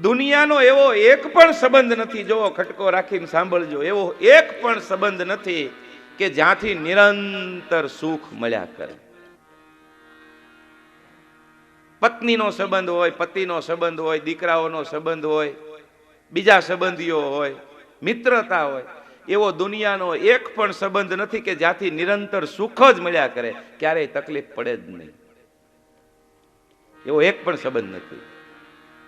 દુનિયાનો એવો એક પણ સંબંધ નથી. જોવો ખટકો રાખીને સાંભળજો. એવો એક પણ સંબંધ નથી કે જ્યાંથી નિરંતર સુખ મળ્યા કરે. પત્નીનો સંબંધ હોય, પતિનો સંબંધ હોય, દીકરાઓનો સંબંધ હોય, બીજા સંબંધીઓ હોય, મિત્રતા હોય, એવો દુનિયાનો એક પણ સંબંધ નથી કે જ્યાંથી નિરંતર સુખ જ મળ્યા કરે. ક્યારેય તકલીફ પડે જ નહીં. એવો એક પણ સંબંધ નથી.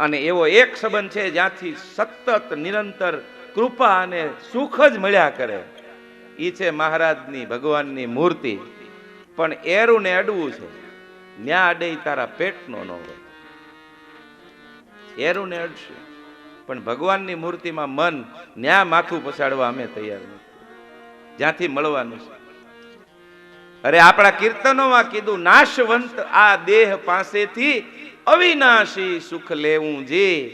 અને એવો એક સંબંધ છે જ્યાંથી સતત નિરંતર કૃપા અને સુખ જ મળ્યા કરે. એ છે મહારાજની ભગવાનની મૂર્તિ. પણ એરું ને અડવું છે. ન્યા અડે તારા પેટનો ન હોય. એરું ને અડશે. પણ ભગવાનની મૂર્તિમાં મન ન્યા માથું પછાડવા અમે તૈયાર નથી. જ્યાંથી મળવાનું છે. અરે આપણા કીર્તનોમાં કીધું, નાશવંત આ દેહ પાસેથી અવિનાશી સુખ લેવું જે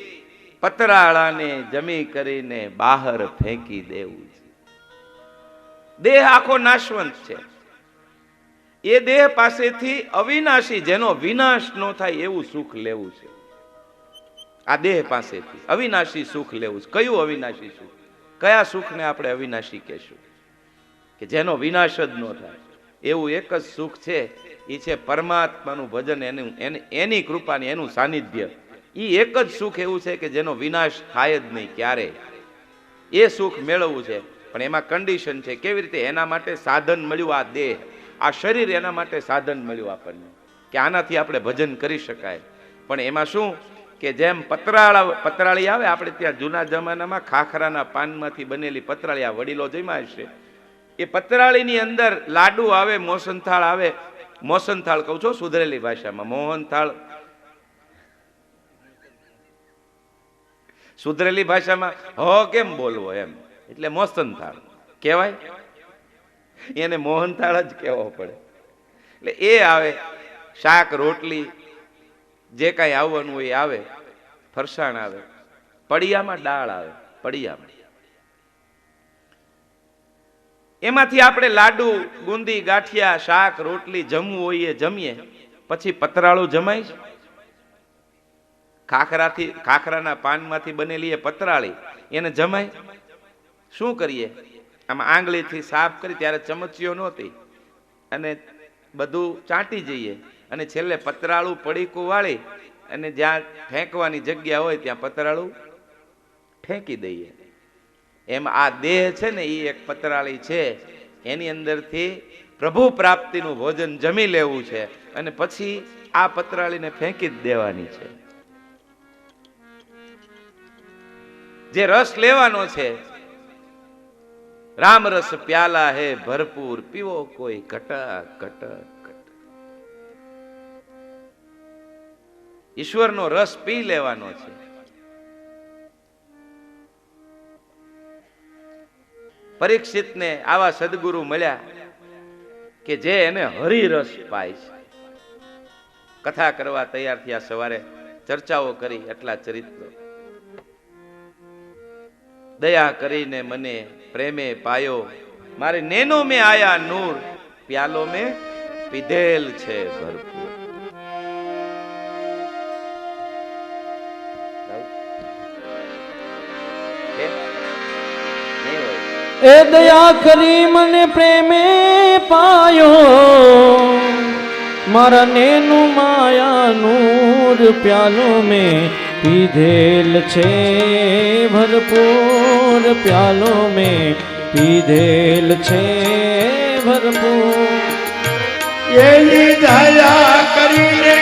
પતરાળાને જમી કરીને બહાર ફેંકી દેવું છે. દેહ આખો નાશવંત છે. એ દેહ પાસેથી અવિનાશી જેનો વિનાશ ન થાય એવું સુખ લેવું છે. આ દેહ પાસેથી અવિનાશી સુખ લેવું છે. કયું અવિનાશી સુખ? કયા સુખને આપણે અવિનાશી કહેશું? કે જેનો વિનાશ જ ન થાય. એવું એક જ સુખ છે એ છે પરમાત્માનું ભજન, એનું, એની- કૃપાની એનું સાનિધ્ય. એ એક જ સુખ એવું છે કે જેનો વિનાશ થાય જ નહીં ક્યારે. એ સુખ મેળવવું છે. પણ એમાં કન્ડિશન છે કેવી રીતે? એના માટે સાધન મળ્યું આ દેહ. આ શરીર એના માટે સાધન મળ્યું આપણને. કે આનાથી આપણે ભજન કરી શકાય. પણ એમાં શું? કે જેમ પતરાળા, પતરાળી આવે, આપણે ત્યાં જૂના જમાનામાં ખાખરાના પાનમાંથી બનેલી પતરાળી, આ વડીલો જમ્યા હશે. એ પતરાળીની અંદર લાડુ આવે, મોસનથાળ આવે મોસનથાળ કહું છું, સુધરેલી ભાષામાં. મોહનથાળ. સુધરેલી ભાષામાં, હો કેમ બોલવો એમ? એટલે મોસનથાળ. કહેવાય? એને મોહનથાળ જ કહેવો પડે. એટલે એ આવે, શાક, રોટલી, જે કાંઈ આવવાનું હોય એ આવે, ફરસાણ આવે, પડિયામાં દાળ આવે, પડિયામાં. એમાંથી આપણે લાડુ ગુંદી ગાંઠિયા, શાક, રોટલી જમવું હોય એ જમીએ. પછી પતરાળું જમાય ખાખરાથી, ખાખરાના પાનમાંથી બનેલી એ પતરાળી, એને જમાય. શું કરીએ? આમાં આંગળીથી સાફ કરી, ત્યારે ચમચીઓ નહોતી અને બધું ચાટી જઈએ. અને છેલ્લે પતરાળું પડીકું વાળી, અને જ્યાં ફેંકવાની જગ્યા હોય ત્યાં પતરાળું ફેંકી દઈએ. એમ આ દેહ છે ને એ એક પતરાળી છે. એની અંદરથી પ્રભુ પ્રાપ્તિનું ભોજન જમી લેવું છે અને પછી આ પતરાળીને ફેંકી જ દેવાની છે. જે રસ લેવાનો છે, રામ રસ પ્યાલા હે ભરપૂર, પીવો કોઈ ઘટક કટક ઈશ્વરનો રસ પી લેવાનો છે. પરીક્ષિતને આવા સદગુરુ મળ્યા કે જે એને હરિરસ પાય છે. કથા કરવા તૈયાર થયા સવારે, ચર્ચાઓ કરી એટલા ચરિત્રો. દયા કરીને મને પ્રેમે પાયો, મારે નેનો મેં આયા નૂર, પ્યાલો મેં પીધેલ છે ભરપૂર. એ દયા કરી મને પ્રેમે પાયો. મારા નેનું માયા નૂર પ્યાલો મેં પીધેલ છે. ભરપૂર પ્યાલો મેં પીધેલ છે. ભરપૂર. એની દયા કરીને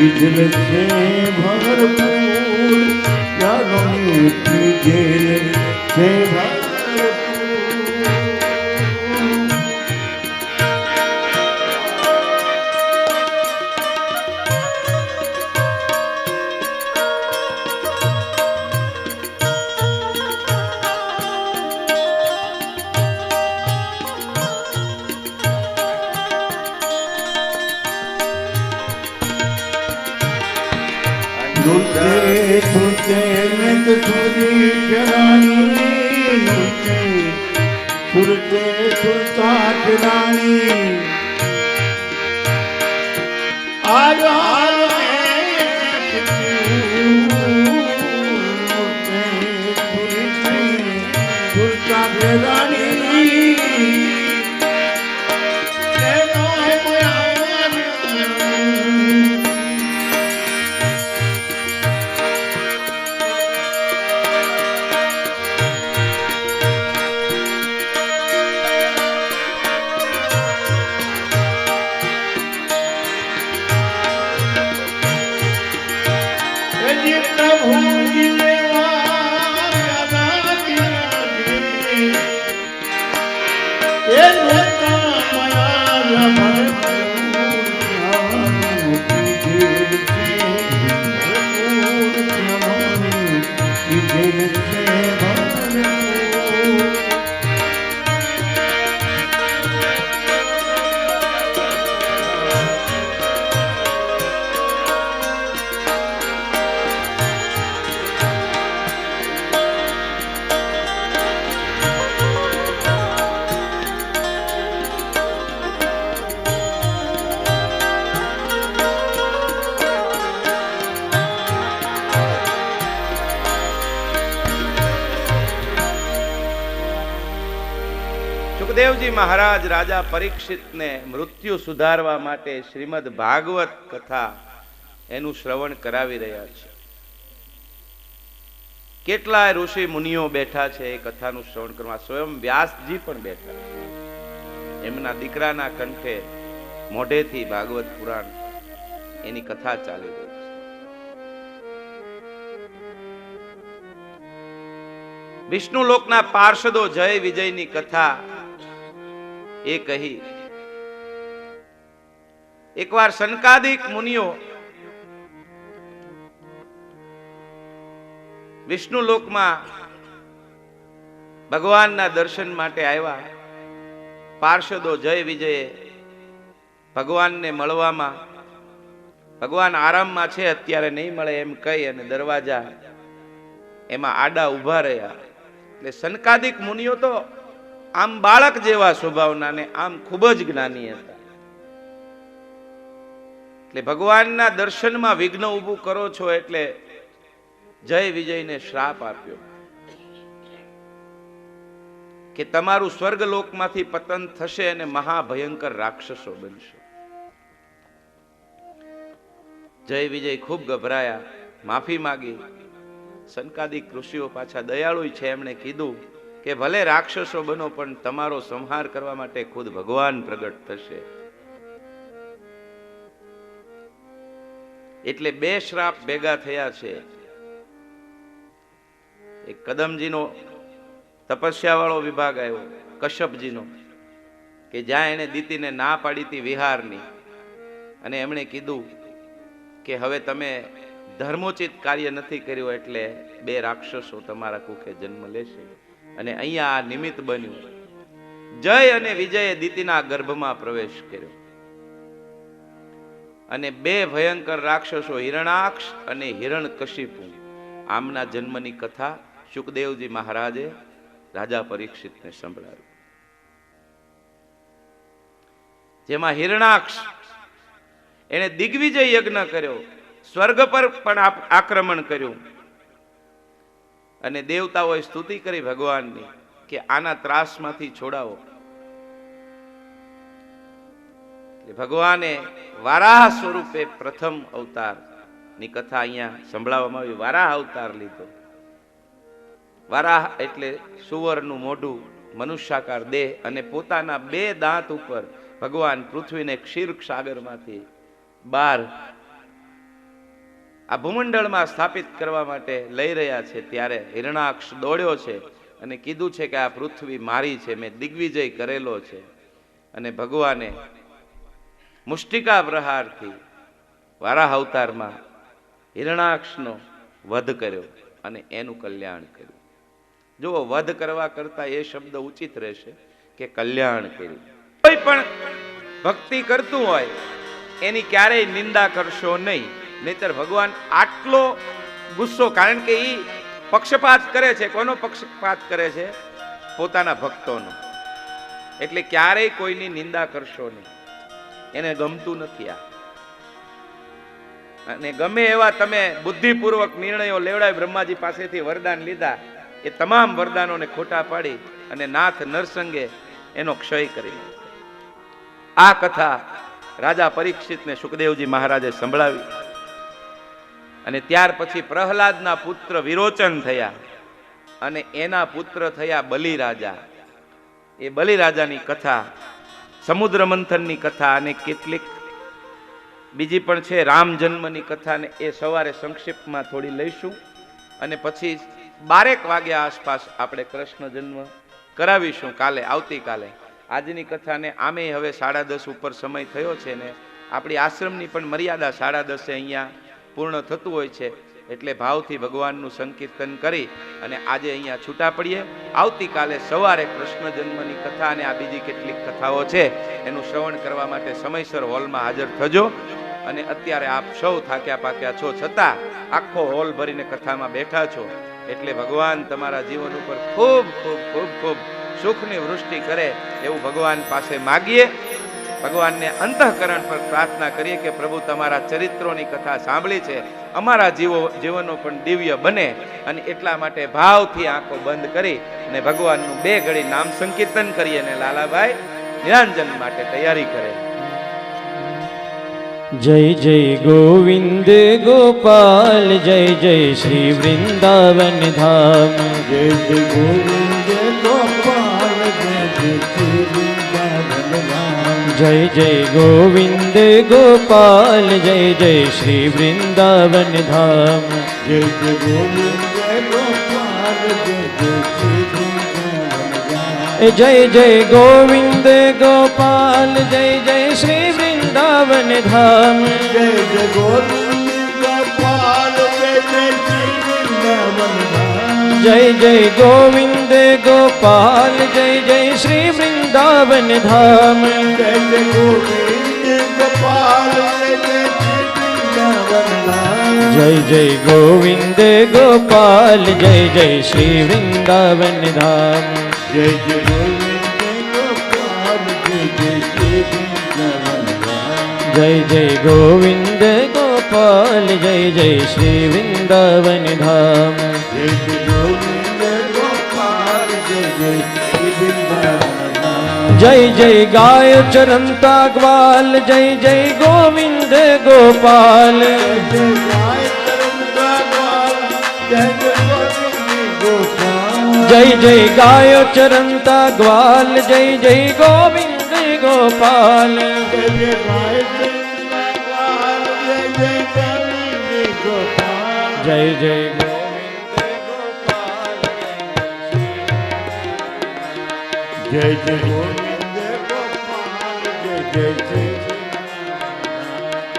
વિજલ છે ભરપૂર યાદોની વિજલ છે ભરપૂર ઢૂંઢે ઢૂંઢે નંદ સુરી જવાની ઢૂંઢે સુરતે સુરસાટ રાણી આજો આજો સુરસાટ રાણી મહારાજ રાજા પરીક્ષિતને મૃત્યુ સુધારવા માટે શ્રીમદ ભાગવત કથા એનું શ્રવણ કરાવી રહ્યા છે. કેટલાય ઋષિ મુનિઓ બેઠા છે એ કથાનું શ્રવણ કરવા. સ્વયં વ્યાસજી પણ બેઠા એમના દીકરાના કંઠે મોઢેથી ભાગવત પુરાણ એની કથા ચાલી રહી છે. વિષ્ણુ લોકના પાર્ષદો જય વિજયની કથા એ કહી, એકવાર સનકાદિક મુનિઓ વિષ્ણુ લોકમાં ભગવાનના દર્શન માટે આવ્યા. પાર્ષદો જય વિજયે, ભગવાનને મળવામાં, ભગવાન આરામમાં છે, અત્યારે નહીં મળે એમ કહી અને દરવાજા એમાં આડા ઊભા રહ્યા. એટલે સનકાદિક મુનિઓ તો આમ બાળક જેવા સ્વભાવના ને આમ ખૂબ જ જ્ઞાની હતા. એટલે ભગવાનના દર્શનમાં વિઘ્ન ઊભું કરો છો એટલે જય વિજયને શ્રાપ આપ્યો. કે તમારું સ્વર્ગલોકમાંથી પતન થશે અને મહાભયંકર રાક્ષસો બનશે. જય વિજય ખૂબ ગભરાયા, માફી માગી. સંકાદિક ઋષિઓ પાછા દયાળુ છે, એમણે કીધું કે ભલે રાક્ષસો બનો, પણ તમારો સંહાર કરવા માટે ખુદ ભગવાન પ્રગટ થશે. એટલે બે શ્રાપ ભેગા થયા છે. એક કદમજીનો તપસ્યા વાળો વિભાગ આવ્યો, કશ્યપજીનો, કે જ્યાં એને દીતીને ના પાડી હતી વિહારની. અને એમણે કીધું કે હવે તમે ધર્મોચિત કાર્ય નથી કર્યું, એટલે બે રાક્ષસો તમારા કુખે જન્મ લેશે. અને અહીંયા આ નિમિત્ત બન્યું. જય અને વિજયે દીતીના ગર્ભમાં પ્રવેશ કર્યો. અને બે ભયંકર રાક્ષસો હિરણાક્ષ અને હિરણકશિપુ. આમના જન્મની કથા સુખદેવજી મહારાજે રાજા પરીક્ષિતને સંભળાવી. જેમાં હિરણાક્ષ એને દિગ્વિજય યજ્ઞ કર્યો, સ્વર્ગ પર પણ આક્રમણ કર્યું. અને દેવતાઓએ સ્તુતિ કરી ભગવાનની કે આના ત્રાસમાંથી છોડાવો. ભગવાને વારાહ સ્વરૂપે પ્રથમ અવતારની કથા અહીંયા સંભળાવવામાં આવી. વારાહ અવતાર લીધો. વારાહ એટલે સુવરનું મોઢું, મનુષ્યાકાર દેહ અને પોતાના બે દાંત ઉપર ભગવાન પૃથ્વીને ક્ષીર સાગરમાંથી બાર આ ભૂમંડળમાં સ્થાપિત કરવા માટે લઈ રહ્યા છે ત્યારે હિરણાક્ષ દોડ્યો છે અને કીધું છે કે આ પૃથ્વી મારી છે, મેં દિગ્વિજય કરેલો છે. અને ભગવાને મુષ્ટિકા પ્રહારથી વારાહ અવતારમાં હિરણાક્ષનો વધ કર્યો અને એનું કલ્યાણ કર્યું. જુઓ, વધ કરવા કરતા એ શબ્દ ઉચિત રહેશે કે કલ્યાણ કર્યું. કોઈ પણ ભક્તિ કરતું હોય, એની ક્યારેય નિંદા કરશો નહીં. નહીતર ભગવાન આટલો ગુસ્સો, કારણ કે એ પક્ષપાત કરે છે. કોનો પક્ષપાત કરે છે? પોતાના ભક્તોનો. એટલે ક્યારેય કોઈની નિંદા કરશો નહીં. એને ગમતું નથી આ. અને ગમે એવા તમે બુદ્ધિપૂર્વક નિર્ણયો લેવડાવી, બ્રહ્માજી પાસેથી વરદાન લીધા, એ તમામ વરદાનોને ખોટા પાડી અને નાથ નરસંગે એનો ક્ષય કરી આ કથા રાજા પરીક્ષિતને સુખદેવજી મહારાજે સંભળાવી. અને ત્યાર પછી પ્રહલાદના પુત્ર વિરોચન થયા અને એના પુત્ર થયા બલિરાજા. એ બલિરાજાની કથા, સમુદ્ર મંથનની કથા અને કેટલીક બીજી પણ છે રામ જન્મની કથાને એ સવારે સંક્ષિપ્તમાં થોડી લઈશું અને પછી બારેક વાગ્યા આસપાસ આપણે કૃષ્ણ જન્મ કરાવીશું કાલે, આવતીકાલે. આજની કથાને આમે હવે સાડા દસ ઉપર સમય થયો છે ને આપણી આશ્રમની પણ મર્યાદા સાડા દસે અહીંયા પૂર્ણ થતું હોય છે, એટલે ભાવથી ભગવાનનું સંકીર્તન કરી અને આજે અહીંયા છૂટા પડીએ. આવતીકાલે સવારે કૃષ્ણ જન્મની કથા અને આ બીજી કેટલીક કથાઓ છે, એનું શ્રવણ કરવા માટે સમયસર હોલમાં હાજર થજો. અને અત્યારે આપ સૌ થાક્યા પાક્યા છો, છતાં આખો હોલ ભરીને કથામાં બેઠા છો. એટલે ભગવાન તમારા જીવન ઉપર ખૂબ ખૂબ ખૂબ ખૂબ સુખની વૃષ્ટિ કરે એવું ભગવાન પાસે માગીએ. ભગવાનને અંતઃકરણ પર પ્રાર્થના કરીએ કે પ્રભુ તમારા ચરિત્રોની કથા સાંભળી છે અમારા જીવો જીવનો પણ દિવ્ય બને અને એટલા માટે ભાવથી આંખો બંધ કરી અને ભગવાનનું બે ઘડી નામ સંકીર્તન કરીએ અને લાલાભાઈ નિરંજન માટે તૈયારી કરે જય જય ગોવિંદ ગોપાલ જય જય શ્રી વૃંદાવન ધામ જય જય ગોવિંદ ગોપાલ જય જય. જય જય ગોવિંદ ગોપાલ જય જય શ્રી વૃંદાવન ધામ જય જય ગોવિંદ ગોપાલ જય જય શ્રી વૃંદાવન જય જય ગોવિંદ ગોપાલ જય જય શ્રી વૃંદાવન ધામ જય જય ગોવિંદ ગોપાલ જય જય શ્રી વૃંદાવન ધામ. જય જય ગોવિંદ ગોપાલ જય જય શ્રી વૃંદાવન ધામ જય જય ગોવિંદ ગોપાલ જય જય શ્રી વૃંદાવન ધામ. જય જય જય જય ગોવિંદ ગોપાલ જય જય શ્રી વૃંદાવન ધામ. જય જય ગોવિંદ ગોપાલ જય જય શ્રી વૃંદાવન જય જય ગાય ચરંતા ગ્વાલ જય જય ગોવિંદ ગોપાલ જય જય ગાય ચરંતા ગ્વાલ જય જય ગોવિંદ ગોપાલ જય જય જય જય. જય શ્રી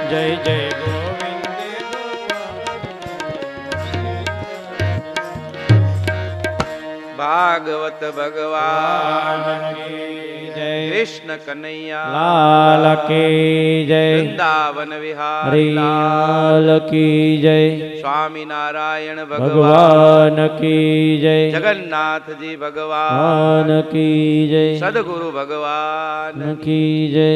જય જય ગોવિંદ ભાગવત ભગવાન. કૃષ્ણ કનૈયા લાલ કી જય વૃંદાવન વિહાર લાલ કી જય સ્વામિનારાયણ ભગવાન ભગવાન કી જય જગન્નાથજી ભગવાન કી જય સદગુરુ ભગવાન કી જય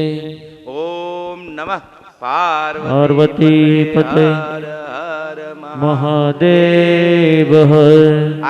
ઓમ નમઃ પાર્વતી પતે મહાદેવ હર